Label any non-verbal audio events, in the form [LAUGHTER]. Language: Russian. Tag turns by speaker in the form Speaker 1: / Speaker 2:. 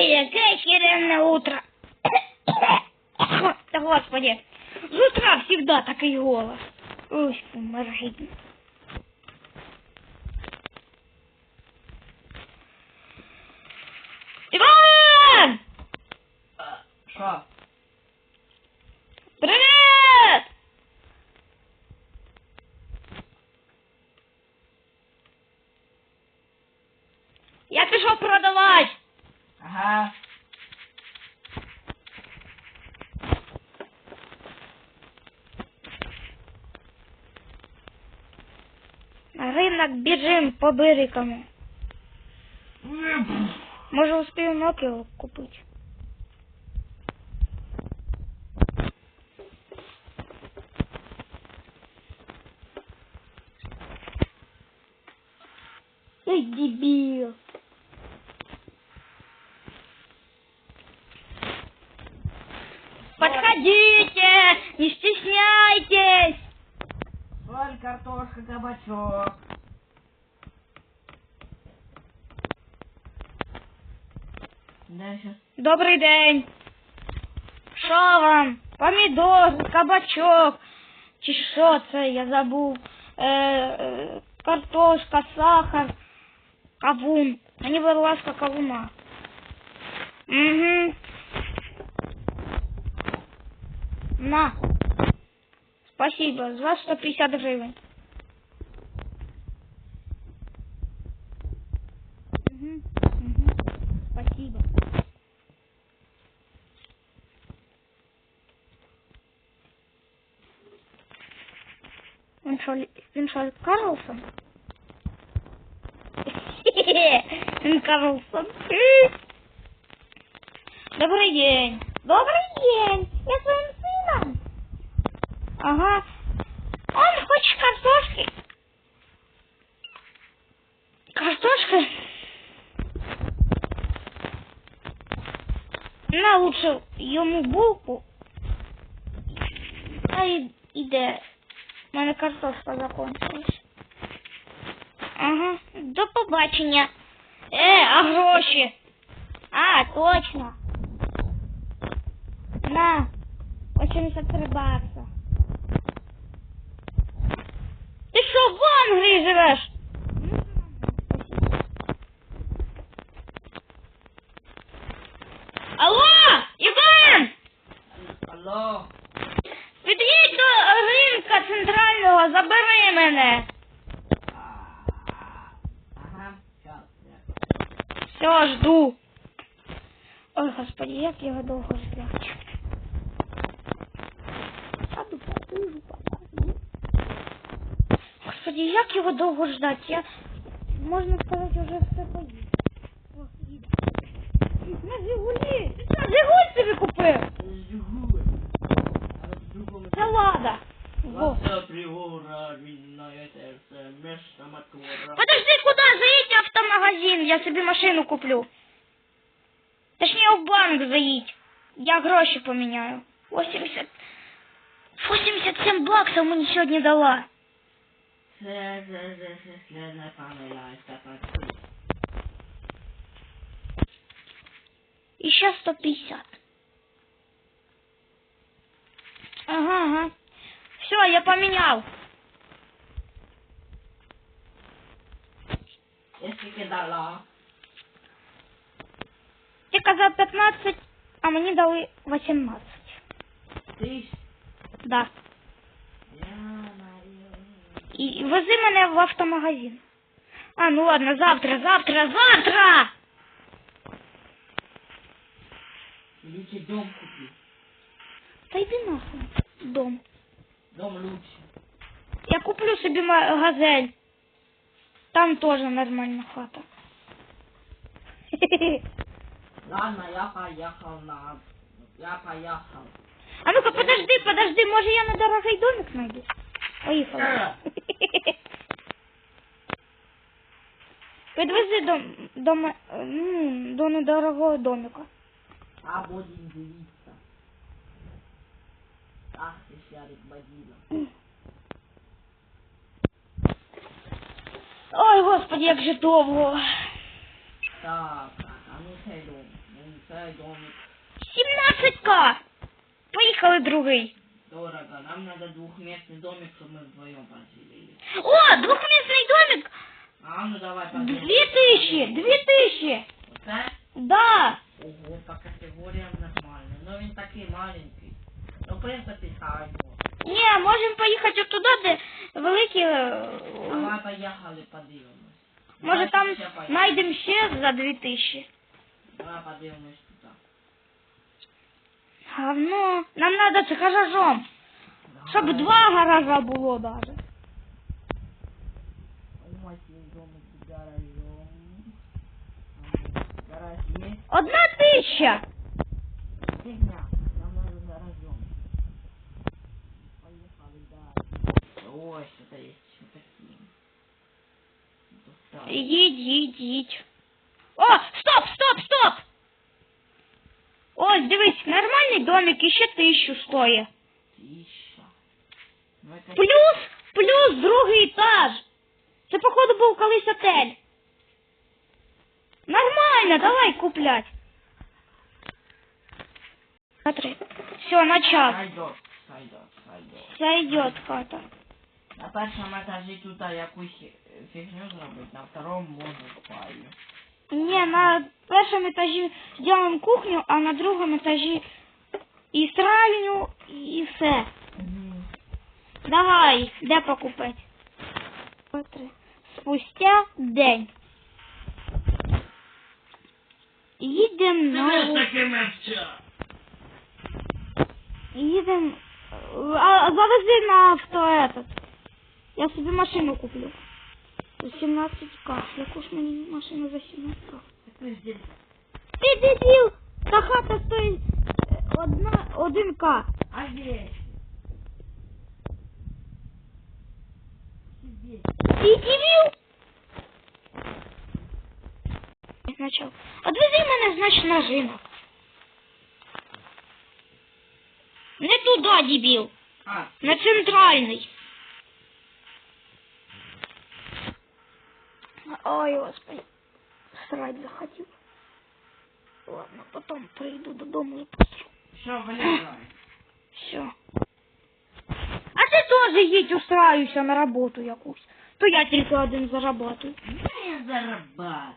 Speaker 1: Ой, яке херенне утро. [COUGHS] Да господи. С утра всегда такой голос. Ой, моргидно. Иван!
Speaker 2: Що?
Speaker 1: Привет! Я пішов продавати.
Speaker 2: Ага.
Speaker 1: На ринок біжим по бирикам. Може успію Nokia купити. Эй, дебил. Подходите, не стесняйтесь.
Speaker 2: Соль, картошка, кабачок. Дальше.
Speaker 1: Добрий день. Що вам? Помідор, кабачок. Чи що це? Я забув. Е, е, картошка, сахар, кавун. Мені, будь ласка, кавуна. Угу. На. Спасибо. З вас 150 гривень. Угу. Угу. Спасибо. Він що, лі- він що, Карлсон? [LAUGHS] Він Карлсон. Добрый день. Добрый день. Я своим сыном. Ага. Он хочет картошки. Картошка? На лучше йому булку. А й- іде. У мене картошка закончилась. Ага. До побачення. Е, а гроші? А, точно. На. 83 бакса. Ти що в Англії живеш? мене. Все, жду. Ой, господи, як я його довго ждать. Господи, як його довго ждать? Я, можна сказати, вже все поїду. На Жигулі! На Жигуль собі купив!
Speaker 2: Жигуль!
Speaker 1: Та лада! Во. Подожди, куда? Заедь в автомагазин, я собі машину куплю. Точніше, в банк заїдь. Я гроші поміняю. 80... 87 баксов мені сьогодні дала.
Speaker 2: Це, це, це, це, це не пам'ятається так.
Speaker 1: І ще 150. Ага, ага. Все, я поміняв.
Speaker 2: Я дала?
Speaker 1: Ти казав 15, а мені дали 18.
Speaker 2: Ти?
Speaker 1: Да. І вези мене в автомагазин. А, ну ладно, завтра, завтра, завтра!
Speaker 2: Лучше дом купи.
Speaker 1: Та йди нахуй. Дом.
Speaker 2: Дом лучше.
Speaker 1: Я куплю собі газель. Там теж нормальна хата. [LAUGHS]
Speaker 2: Ладно, я поехал на... Я поехал.
Speaker 1: А ну-ка, подожди, подожди, може я на дорогий домик знайду? Поїхали. [LAUGHS] Підвези до, до, м- ну, до недорогого домика.
Speaker 2: А будем делиться. Ах ты шарик богина. [LAUGHS]
Speaker 1: Ой, господи, як же довго.
Speaker 2: Так, а ну цей дом. цей домик.
Speaker 1: 17к! Поїхали другий.
Speaker 2: Дорого. Нам надо двухместный домик, чтобы мы вдвоем поселились.
Speaker 1: О, двохмісний домик!
Speaker 2: А ну давай подумаем.
Speaker 1: Дві тисячі! Дві тисячі!
Speaker 2: Вот так?
Speaker 1: Да!
Speaker 2: Ого, по категориям нормально. Но він такий маленький. Ну, в принципі, хаймо.
Speaker 1: Ні, можемо поїхати туди, де великі. е,
Speaker 2: Давай поїхали, подивимось.
Speaker 1: Може
Speaker 2: Давай
Speaker 1: там
Speaker 2: ще поїдемо.
Speaker 1: знайдемо ще за дві тисячі.
Speaker 2: Давай подивимось туди.
Speaker 1: Говно. Нам треба з гаражом. Щоб
Speaker 2: Давай.
Speaker 1: два гаража було даже.
Speaker 2: Ось є домик з гаражом. Ага. Гараж є.
Speaker 1: Одна тисяча.
Speaker 2: Фигня. Ой, что-то есть. Что такие. Достали.
Speaker 1: Їдь, їдь, їдь. О, стоп, стоп, стоп! Ось, дивись, нормальний домик і ще тисячу стоїть.
Speaker 2: Тиша. Ну это...
Speaker 1: Плюс, плюс другий етаж. Це, походу, був колись отель. Нормально, давай куплять. Смотри. Все, начал.
Speaker 2: Сойдет, сойдет, сойдет.
Speaker 1: Сойдет хата.
Speaker 2: На першому етажі тут якусь фігню зробити, на второму можна спальню.
Speaker 1: Не, на першому етажі зробимо кухню, а на другому етажі і сральню, і все. Давай, де покупати? Спустя день. Їдемо на... Їдемо... А, завези на авто этот. Я собі машину куплю. За 17к. Яку ж мені машину за 17к? Ти дебіл! Та хата стоїть е, одна, один к.
Speaker 2: А здесь? Здесь.
Speaker 1: Ти дебіл? Начал. Отвези мене, значить, на ринок. Не туди, дебіл.
Speaker 2: А,
Speaker 1: На центральний. Ой, господи. Срать захотів. Ладно, потом прийду додому і посру.
Speaker 2: що, вилізай.
Speaker 1: Все. А ти теж їдь устраюся на роботу якусь. То я тільки один заработаю.
Speaker 2: Не зарабатывай.